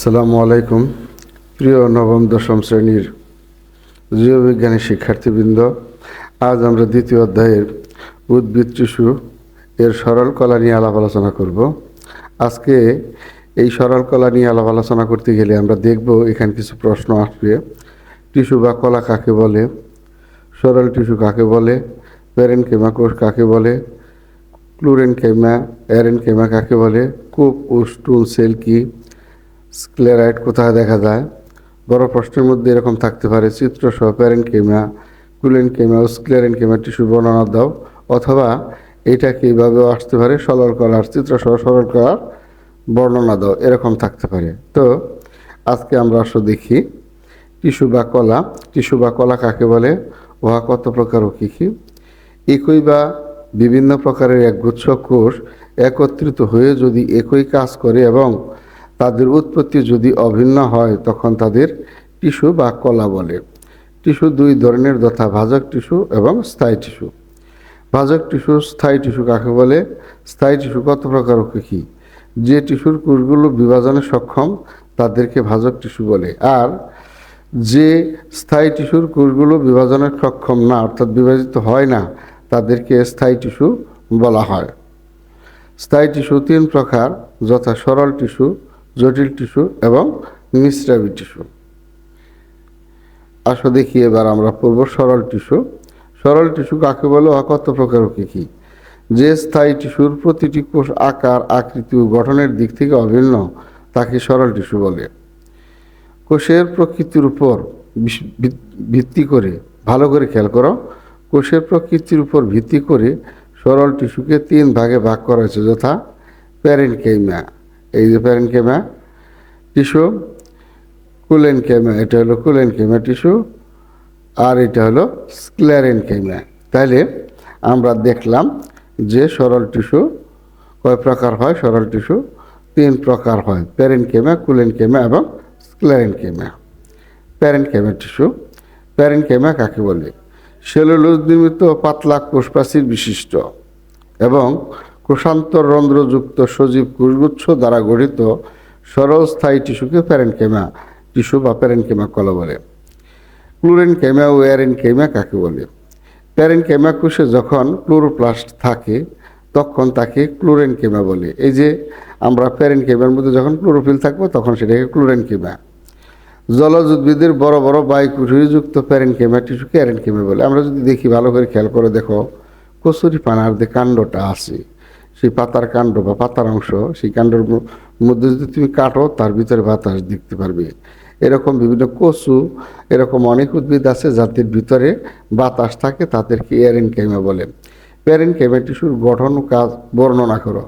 আসসালামু আলাইকুম। প্রিয় নবম, দশম শ্রেণির জীববিজ্ঞানী শিক্ষার্থীবৃন্দ, আজ আমরা দ্বিতীয় অধ্যায়ের উদ্ভিদ টিস্যু এর সরল কলা নিয়ে আলাপ আলোচনা করব। আজকে এই সরল কলা নিয়ে আলাপ আলোচনা করতে গেলে আমরা দেখব এখানে কিছু প্রশ্ন আসবে। টিস্যু বা কলা কাকে বলে? সরল টিস্যু কাকে বলে? প্যারেন কেমা কোষ কাকে বলে? ক্লোরেন কেমা, অ্যারেন কেমা কাকে বলে? কূপ ও স্টুল সেল কি? স্ক্লেরাইট কোথায় দেখা যায়? বড় প্রশ্নের মধ্যে এরকম থাকতে পারে চিত্র সহ প্যারেনকেমা কুলেনকেমা ও স্ক্লেরেনকেমা টিস্যুর বর্ণনা দাও, অথবা এটা কীভাবেও আসতে পারে, সরল কলার চিত্র সহ সরল কলার বর্ণনা দাও, এরকম থাকতে পারে। তো, আজকে আমরা আসলে দেখি, টিস্যু বা কলা, টিস্যু বা কলা কাকে বলে, উহা কত প্রকার ও কী কী? একই বা বিভিন্ন প্রকারের একগুচ্ছ কোষ একত্রিত হয়ে যদি একই কাজ করে এবং তাদের উৎপত্তি যদি অভিন্ন হয়, তখন তাদের টিস্যু বা কলা বলে। টিস্যু দুই ধরনের যথা ভাজক টিস্যু এবং স্থায়ী টিস্যু। ভাজক টিস্যু, স্থায়ী টিস্যু কাকে বলে? স্থায়ী টিস্যু কত প্রকার ও কী কী? যে টিস্যুর কোষগুলো বিভাজনে সক্ষম, তাদেরকে ভাজক টিস্যু বলে। আর যে স্থায়ী টিস্যুর কোষগুলো বিভাজনে সক্ষম না, অর্থাৎ বিভাজিত হয় না, তাদেরকে স্থায়ী টিস্যু বলা হয়। স্থায়ী টিস্যু তিন প্রকার, যথা সরল টিস্যু জটিল টিস্যু এবং মিশ্রাবি টিস্যু। আসো দেখি এবার আমরা পড়ব সরল টিস্যু। সরল টিস্যু কাকে বলে কত প্রকার ও কী কী? যে স্থায়ী টিস্যুর প্রতিটি কোষ আকার, আকৃতি ও গঠনের দিক থেকে অভিন্ন, তাকে সরল টিস্যু বলে। কোষের প্রকৃতির উপর ভিত্তি করে, ভালো করে খেয়াল করো, কোষের প্রকৃতির উপর ভিত্তি করে সরল টিস্যুকে তিন ভাগে ভাগ করা হয়েছে, যথা প্যারেনকেমা এই যে প্যারেনকেমা টিস্যু কুলেনকেমা এটা হলো কুলেনকেমা টিস্যু, আর এটা হলো স্ক্লেরেনকেমা তাহলে আমরা দেখলাম যে সরল টিস্যু কয় প্রকার হয়? সরল টিস্যু তিন প্রকার হয় প্যারেনকেমা কুলেনকেমা এবং স্ক্লেরেনকেমা প্যারেনকেমা টিস্যু প্যারেনকেমা কাকে বলে? সেলুলোজ নির্মিত পাতলা কোষপ্রাচীর বিশিষ্ট এবং কোষান্তর রন্ধ্রযুক্ত সজীব কোষগুচ্ছ দ্বারা গঠিত সরল স্থায়ী টিস্যুকে প্যারেনকেমা টিস্যু বা প্যারেনকেমা কলা বলে। ক্লোরেনকেমা ও অ্যারেনকেমা কাকে বলে? প্যারেনকেমা কোষে যখন ক্লোরোপ্লাস্ট থাকে, তখন তাকে ক্লোরেন কেমা বলে। এই যে আমরা প্যারেনকেমার মধ্যে যখন ক্লোরোফিল থাকব, তখন সেটাকে ক্লোরেনকেমা জলজ উদ্ভিদের বড় বড় বায়ুকুঠুরিযুক্ত প্যারেনকেমা টিস্যুকে অ্যারেনকেমা বলে। আমরা যদি দেখি, ভালো করে খেয়াল করে দেখো কচুরি পানার যে কাণ্ডটা আছে সেই পাতার কাণ্ড বা পাতার অংশ, সেই কাণ্ডের মধ্যে যদি তুমি কাটো, তার ভিতরে বাতাস দেখতে পারবে। এরকম বিভিন্ন কচু, এরকম অনেক উদ্ভিদ আছে যাদের ভিতরে বাতাস থাকে, তাদেরকে এরেনকেমা বলে। প্যারেনকেমা টিস্যুর গঠন কাজ বর্ণনা করো।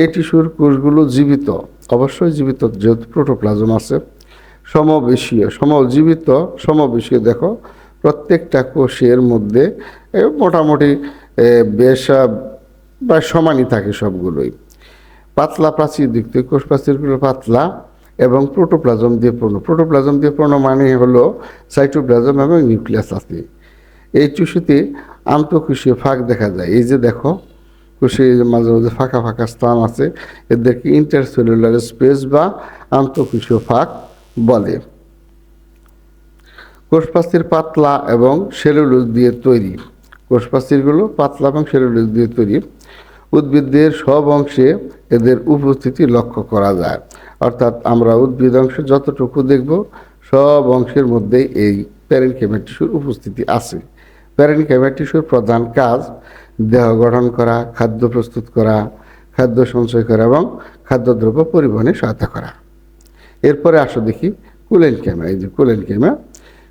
এই টিস্যুর কোষগুলো জীবিত, অবশ্যই জীবিত, যেহেতু প্রোটোপ্লাজম আছে। সমবেশীয়, সমজীবিত, সমবেশীয়, দেখো, প্রত্যেকটা কোষের মধ্যে মোটামুটি বেশ প্রায় সমানই থাকে সবগুলোই। পাতলা প্রাচীর দিক থেকে কোষ প্রাচীরগুলো পাতলা এবং প্রোটোপ্লাজম দিয়ে পূর্ণ প্রোটোপ্লাজম দিয়ে পূর্ণ মানে হলো সাইটোপ্লাজম এবং নিউক্লিয়াস আছে। এই টিস্যুতে আন্তঃকোষীয় ফাঁক দেখা যায়। এই যে দেখো কোষে মাঝে মাঝে ফাঁকা ফাঁকা স্থান আছে। এদেরকে ইন্টারসেলুলার স্পেস বা আন্তঃকোষীয় ফাঁক বলে। কোষপ্রাচীর পাতলা এবং সেলুলোজ দিয়ে তৈরি। কোষপ্রাচীরগুলো পাতলা এবং সেলুলোজ দিয়ে তৈরি। উদ্ভিদদের সব অংশে এদের উপস্থিতি লক্ষ্য করা যায়। অর্থাৎ আমরা উদ্ভিদ অংশে যতটুকু দেখব, সব অংশের মধ্যেই এই প্যারেনকেমা টিস্যুর উপস্থিতি আছে। প্যারেনকেমা টিস্যুর প্রধান কাজ দেহ গঠন করা, খাদ্য প্রস্তুত করা, খাদ্য সঞ্চয় করা এবং খাদ্যদ্রব্য পরিবহনে সহায়তা করা। এরপরে আসো দেখি কুলেন কেমা এই যে কুলেন কেমা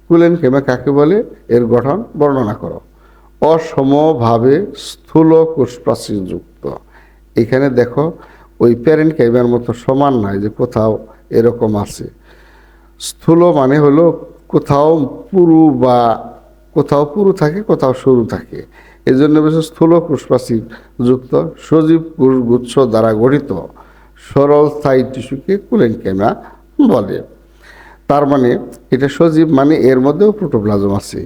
কুলেন কেমা কাকে বলে? এর গঠন বর্ণনা করো। অসমভাবে স্থূল কোষপ্রাচীর যুক্ত। এখানে দেখো, ওই প্যারেন্ট কেমার মতো সমান নয় যে কোথাও এরকম আছে। স্থূল মানে হলো কোথাও পুরু বা কোথাও পুরু থাকে, কোথাও সরু থাকে। এই জন্য বেশ স্থূল কোষপ্রাচীর যুক্ত, সজীব কোষগুচ্ছ দ্বারা গঠিত। সরল স্থায়ী টিস্যুকে কুলেনকেমা বলে। তার মানে এটা সজীব মানে এর মধ্যেও প্রোটোপ্লাজম আছে।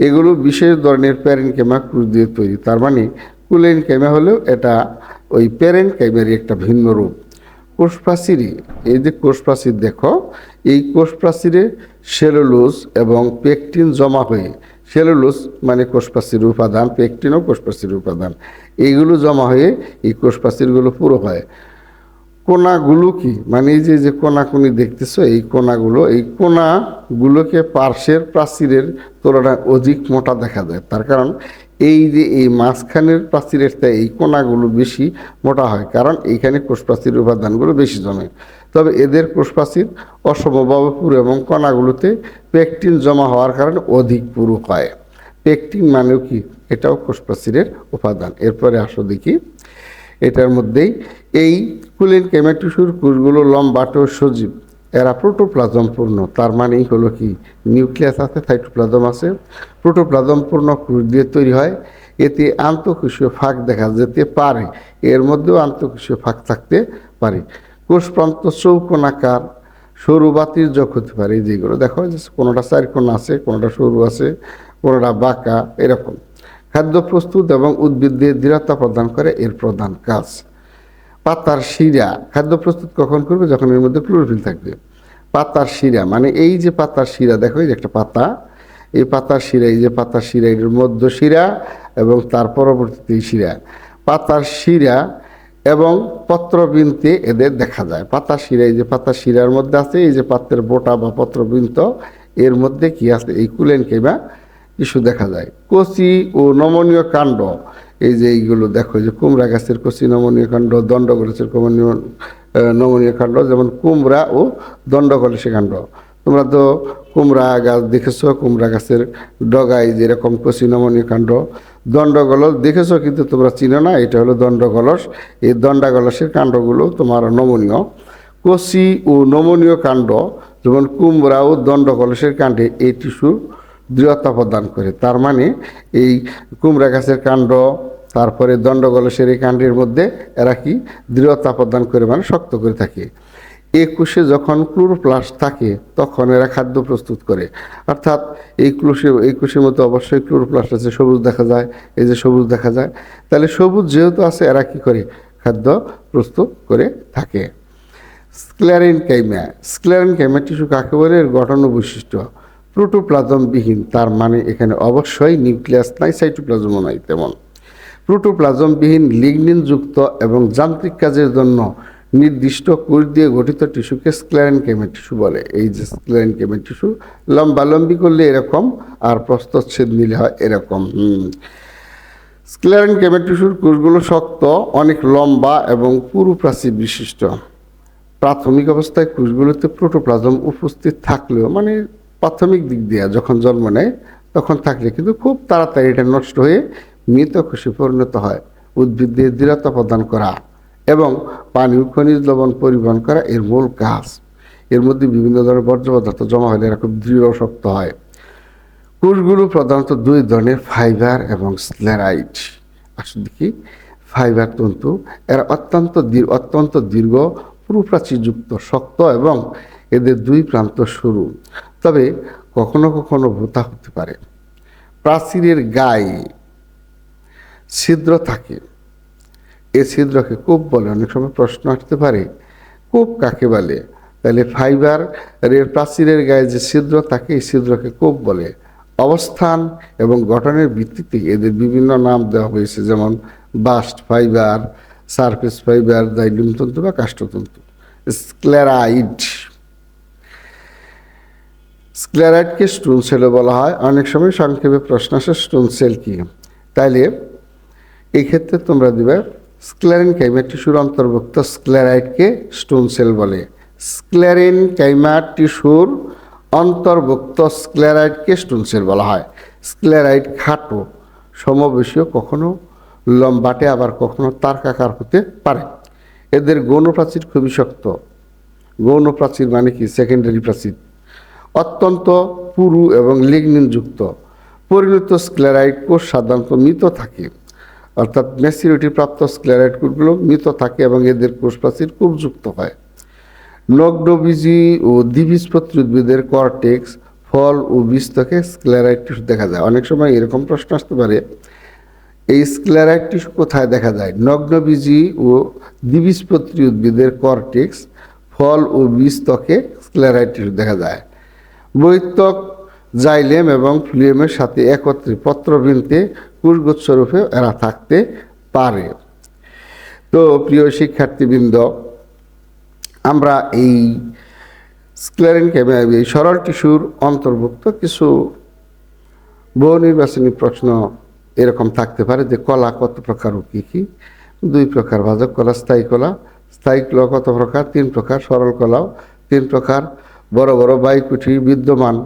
এগুলো বিশেষ ধরনের প্যারেনকেমা কোষ দিয়ে তৈরি। তার মানে কুলেনকেমা হলেও এটা ওই প্যারেনকেমেরই একটা ভিন্ন রূপ। কোষ প্রাচীরে এই যে কোষ প্রাচীর দেখো, এই কোষ সেলুলোজ এবং পেকটিন জমা হয়ে, সেলুলোজ মানে কোষ প্রাচীরের উপাদান, পেকটিনও কোষ প্রাচীরের উপাদান এইগুলো জমা হয়ে এই কোষ প্রাচীরগুলো পুরো হয়। কোনাগুলো কি? মানে এই যে যে কোনাকুনি দেখতেছো, এই কোনাগুলো, এই কোনাগুলোকে পার্শ্বের প্রাচীরের তুলনায় অধিক মোটা দেখা যায়। তার কারণ এই যে, এই মাঝখানের প্রাচীরের চেয়ে এই কোনাগুলো বেশি মোটা হয়, কারণ এইখানে কোষ প্রাচীরের উপাদানগুলো বেশি জমে। তবে এদের কোষ প্রাচীর অসমভাবে পুরো এবং কণাগুলোতে পেকটিন জমা হওয়ার কারণে অধিক পুরু হয়। পেকটিন মানেও কি? এটাও কোষ প্রাচীরের উপাদান। এরপরে আসো দেখি। এটার মধ্যেই এই কুলিন কেমেটিসুর কোষগুলো লম্বাটো সজীব। এরা প্রোটোপ্লাজম পূর্ণ তার মানেই হলো কি? নিউক্লিয়াস আছে, সাইটোপ্লাজম আছে। প্রোটোপ্লাজম পূর্ণ কোষ দিয়ে তৈরি হয়। এতে আন্তঃকোষীয় ফাঁক দেখা যেতে পারে। এর মধ্যেও আন্তঃকোষীয় ফাঁক থাকতে পারে। কোষ প্রান্ত চৌকোনাকার সরু বাতির যোগ হতে পারে। যেগুলো দেখো যে কোনোটা চারকোণ আছে, কোনোটা সরু আছে, কোনোটা বাঁকা, এরকম। খাদ্য প্রস্তুত এবং উদ্ভিদদের দৃঢ়তা প্রদান করে এর প্রধান কাজ। পাতার শিরা, খাদ্য প্রস্তুত কখন করবে? যখন এর মধ্যে ক্লোরোফিল থাকবে। পাতার শিরা মানে এই যে পাতার শিরা, দেখো এই যে একটা পাতা, এই পাতার শিরা, এই যে পাতার শিরা, এর মধ্য শিরা এবং তার পরবর্তীতে এই শিরা। পাতার শিরা এবং পত্রবৃন্তে এদের দেখা যায়। পাতার শিরা, এই যে পাতার শিরার মধ্যে আছে, এই যে পাত্রের বোটা বা পত্রবৃন্ত, এর মধ্যে কি আছে? এই কুলেন কেবা কিছু দেখা যায়। কচি ও নমনীয় কাণ্ড, এই যে এইগুলো দেখো যে কুমড়া গাছের কচি নমনীয় কাণ্ড, দণ্ড গাছের কমনীয় নমনীয় কাণ্ড, যেমন কুমড়া ও দণ্ড কলসি কাণ্ড। তোমরা তো কুমড়া গাছ দেখেছ, কুমড়া গাছের ডগায় যেরকম কচি নমনীয় কাণ্ড দণ্ডগলস দেখেছ, কিন্তু তোমরা চিনো না, এটা হলো দণ্ডগলস এই দণ্ডাগলসের কাণ্ডগুলো তোমার নমনীয়। কচি ও নমনীয় কাণ্ড, যেমন কুমড়া ও দণ্ডকলসের কাণ্ডে, এই টিস্যু দৃঢ়তা প্রদান করে। তার মানে এই কুমড়া গাছের কাণ্ড, তারপরে দণ্ডকলসের এই কাণ্ডের মধ্যে এরা কি? দৃঢ়তা প্রদান করে মানে শক্ত করে থাকে। একুশে যখন ক্লোরোপ্লাস্ট থাকে, তখন এরা খাদ্য প্রস্তুত করে। অর্থাৎ এই ক্লুশে এই কুশের মধ্যে অবশ্যই ক্লোরোপ্লাস্ট আছে, সবুজ দেখা যায়। এই যে সবুজ দেখা যায়, তাহলে সবুজ যেহেতু আছে, এরা কি করে? খাদ্য প্রস্তুত করে থাকে। Sclerenchyma. Sclerenchyma tissue কাকে বলে? এর গঠন বৈশিষ্ট্য। প্রোটোপ্লাজমবিহীন, তার মানে এখানে অবশ্যই নিউক্লিয়াস নাই সাইটোপ্লাজমও নাই তেমন। প্রোটোপ্লাজমবিহীন লিগনিনযুক্ত এবং যান্ত্রিক কাজের জন্য নির্দিষ্ট কোষ দিয়ে গঠিত টিস্যুকে স্ক্লেরেন কেমে টিস্যু বলে। এই যে স্ক্লেরেন কেমে টিস্যু, লম্বালম্বি করলে এরকম আর প্রস্তচ্ছেদ নিলে হয় এরকম। স্ক্লেরেন কেমে টিস্যুর কোষগুলো শক্ত, অনেক লম্বা এবং পুরু প্রাচীর বিশিষ্ট। প্রাথমিক অবস্থায় কোষগুলোতে প্রোটোপ্লাজম উপস্থিত থাকলেও মানে প্রাথমিক দিক দিয়ে যখন জন্ম নেয়, তখন থাকলে কিন্তু খুব তাড়াতাড়ি এটা নষ্ট হয়ে মৃত খুশি পরিণত হয়। উদ্ভিদদের দৃঢ়তা প্রদান করা এবং পানি খনিজ লবণ পরিবহন করা এর মূল কাজ। এর মধ্যে বিভিন্ন ধরনের বর্জ্য পদার্থ জমা হলে এরা খুব দৃঢ় শক্ত হয়। কোষগুলো প্রধানত দুই ধরনের, ফাইবার এবং স্লেরাইট আসলে দেখি, ফাইবার তন্তু, এরা অত্যন্ত দীর্ঘ অত্যন্ত দীর্ঘ, পুরুপ্রাচীরযুক্ত, শক্ত এবং এদের দুই প্রান্ত সরু। তবে কখনো কখনো ভোতা হতে পারে। প্রাচীরের গায়ে ছিদ্র থাকে। এ ছিদ্রকে কূপ বলে। অনেক সময় প্রশ্ন আসতে পারে, কূপ কাকে বলে? তাহলে ফাইবার এর প্রাচীরের গায়ে যে ছিদ্র থাকে, এই ছিদ্রকে কূপ বলে। অবস্থান এবং গঠনের ভিত্তিতে এদের বিভিন্ন নাম দেওয়া হয়েছে, যেমন bast fibre, surface fibre xylem তন্তু বা কাষ্ঠতন্তু। স্ক্লেরাইড স্ক্লেরাইডকে স্টোন সেলও বলা হয়? অনেক সময় সংক্ষেপে প্রশ্ন আসে স্টোন সেল কি? তাইলে এই ক্ষেত্রে তোমরা দিবে, স্ক্লেরিন কাইমা টিস্যুর অন্তর্ভুক্ত স্ক্লেরাইডকে স্টোন সেল বলে। স্ক্লেরিন কাইমা টিস্যুর অন্তর্ভুক্ত স্ক্লেরাইডকে স্টোন সেল বলা হয়? স্ক্লেরাইড খাটো, সমবেশীয়, কখনো লম্বাটে, আবার কখনো তারকাকার হতে পারে। এদের গৌণ প্রাচীর খুবই শক্ত। গৌণ প্রাচীর মানে কি? সেকেন্ডারি প্রাচীর। অত্যন্ত পুরু এবং লিগনিনযুক্ত পরিণত স্ক্লেরাইড কোষ সাধারণত মৃত থাকে। অর্থাৎ ম্যাসিউরিটি প্রাপ্ত স্ক্লেরাইড কোষগুলো মৃত থাকে এবং এদের কোষ প্রাচীর খুব যুক্ত হয়। নগ্নবীজি ও দ্বিবীজপত্রী উদ্ভিদের কর্টেক্স ফল ও বীজ থেকে স্ক্লেরাইড টিস্যু দেখা যায়। অনেক সময় এরকম প্রশ্ন আসতে পারে, এই স্ক্লেরাইড টিস্যু কোথায় দেখা যায়? নগ্নবীজি ও দ্বিবীজপত্রী উদ্ভিদের কর্টেক্স ফল ও বীজ ত্বকে স্ক্লেরাইড টিস্যু দেখা যায়। বৈতক, জাইলেম এবং ফ্লুয়েমের সাথে একত্রে পত্রবৃন্তে কুশগুচ্ছ রূপে এরা থাকতে পারে। তো প্রিয় শিক্ষার্থীবৃন্দ, আমরা এই স্ক্লেরেন এই সরল টিস্যুর অন্তর্ভুক্ত কিছু বহু নির্বাচনী প্রশ্ন এরকম থাকতে পারে যে কলা কত প্রকার ও কী কী? দুই প্রকার ভাজক কলা, স্থায়ী কলা স্থায়ী কলা কত প্রকার? তিন প্রকার, সরল কলাও তিন প্রকার। বড় বড় বাইকুঠি বিদ্যমান,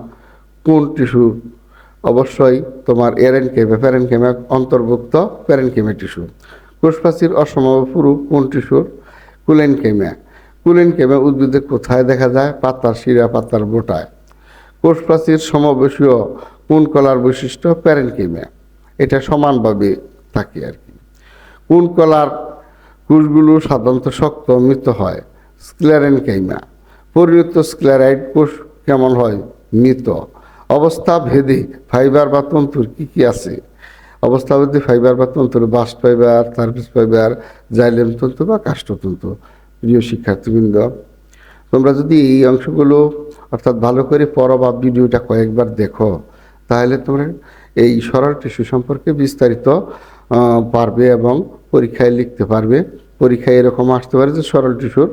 কোন টিস্যু? অবশ্যই তোমার এরেনকেমে প্যারেনকেমে অন্তর্ভুক্ত প্যারেনকেমে টিস্যু। কোষপ্রাচীর অসমাব পুরু কোন টিস্যুর? কুলেনকেমিয়া কুলেনকেমিয়া উদ্ভিদের কোথায় দেখা যায়? পাতার শিরা, পাতার বোটায়। কোষপ্রাচীর সমবয়সীয় কোন কলার বৈশিষ্ট্য? প্যারেনকেমিয়া এটা সমানভাবে থাকে আর কি। কোন কলার কোষগুলো সাধারণত শক্ত মৃত হয়? স্ক্লেরেনকেমিয়া পরিণত স্ক্লেরাইড কোষ কেমন হয়? মৃত। অবস্থা ভেদে ফাইবার বা তন্তুর কী কী আছে? অবস্থা ভেদে ফাইবার বা তন্তুর bast fibre service fibre xylem তন্তু বা কাষ্ঠতন্তু। প্রিয় শিক্ষার্থীবৃন্দ, তোমরা যদি এই অংশগুলো অর্থাৎ ভালো করে পড়ো বা ভিডিওটা কয়েকবার দেখো, তাহলে তোমরা এই সরল টিস্যু সম্পর্কে বিস্তারিত পারবে এবং পরীক্ষায় লিখতে পারবে। পরীক্ষায় এরকম আসতে পারে যে সরল টিস্যুর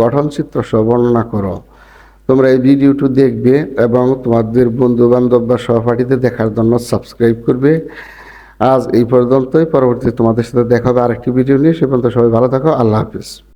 গঠন চিত্র সহ বর্ণনা করো। তোমরা এই ভিডিওটি দেখবে এবং তোমাদের বন্ধু বান্ধব বা সহপাঠীদের দেখার জন্য সাবস্ক্রাইব করবে। আজ এই পর্যন্তই। পরবর্তী তোমাদের সাথে দেখা হবে আরেকটি ভিডিও নিয়ে। সে পর্যন্ত সবাই ভালো থাকো। আল্লাহ হাফিজ।